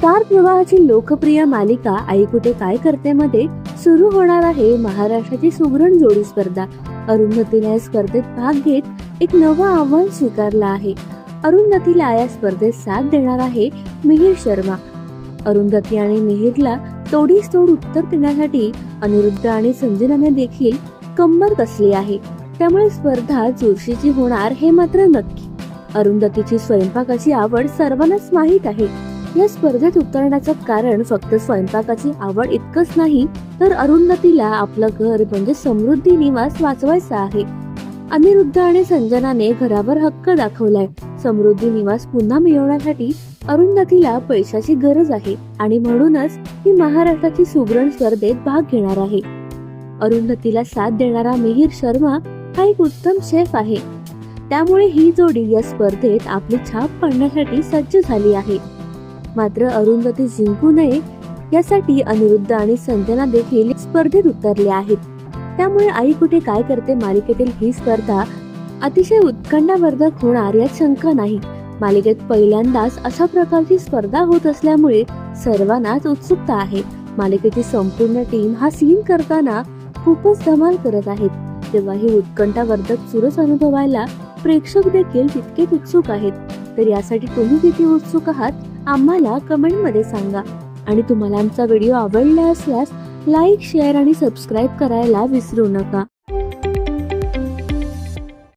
Star प्रवाहाची लोकप्रिय मालिका आई कुठे काय करते मध्ये सुरू होणार आहे महाराष्ट्राची सुगरण जोडी स्पर्धा. अरुंधतीने या स्पर्धेत भाग घेत एक नवं आव्हान स्वीकारलं आहे. अरुंधतीला या स्पर्धेत साथ देणार आहे मिहिर शर्मा. अरुंधती आणि मिहिरला तोडीस तोड उत्तर देण्यासाठी अनिरुद्ध आणि संजनाने देखील कंबर कसली आहे. त्यामुळे स्पर्धा चुरशीची होणार हे मात्र नक्की. अरुंधतीची स्वयंपाकाची आवड सर्वांनाच माहीत आहे. या स्पर्धेत उतरण्याचं कारण फक्त स्वयंपाकाची आवड इतकंच नाही तर अरुंधतीला आपलं घर म्हणजे समृद्धी निवास वाचवायचा आहे. अनिरुद्ध आणि संजनाने घरावर हक्क दाखवलाय. समृद्धी निवास पुन्हा मिळवण्यासाठी अरुंधतीला पैशाची गरज आहे आणि म्हणूनच ती महाराष्ट्राची सुगरण स्पर्धेत भाग घेणार आहे. अरुंधतीला साथ देणारा मिहिर शर्मा हा एक उत्तम शेफ आहे. त्यामुळे ही जोडी या स्पर्धेत आपली छाप पाडण्यासाठी सज्ज झाली आहे. मात्र अरुंधती जिंकू नये यासाठी अनिरुद्ध आणि संजना देखील स्पर्धेत उतरले आहेत. त्यामुळे आई कुठे काय करते मालिकेतील ही स्पर्धा अतिशय उत्कंठावर्धक होणार यात शंका नाही. मालिकेत पहिल्यांदाच अशा प्रकारची स्पर्धा होत असल्यामुळे सर्वांनाच उत्सुकता आहे. मालिकेची संपूर्ण टीम हा सीन करताना खूपच धमाल करत आहेत. तेव्हा ही उत्कंठावर्धक चुरस अनुभवायला प्रेक्षक देखील तितकेच उत्सुक आहेत. तर यासाठी तुम्ही किती उत्सुक आहात? आम्हाला कमेंटमध्ये सांगा. आणि तुम्हाला आमचा व्हिडिओ आवडला असल्यास लाईक शेअर आणि सबस्क्राईब करायला विसरू नका.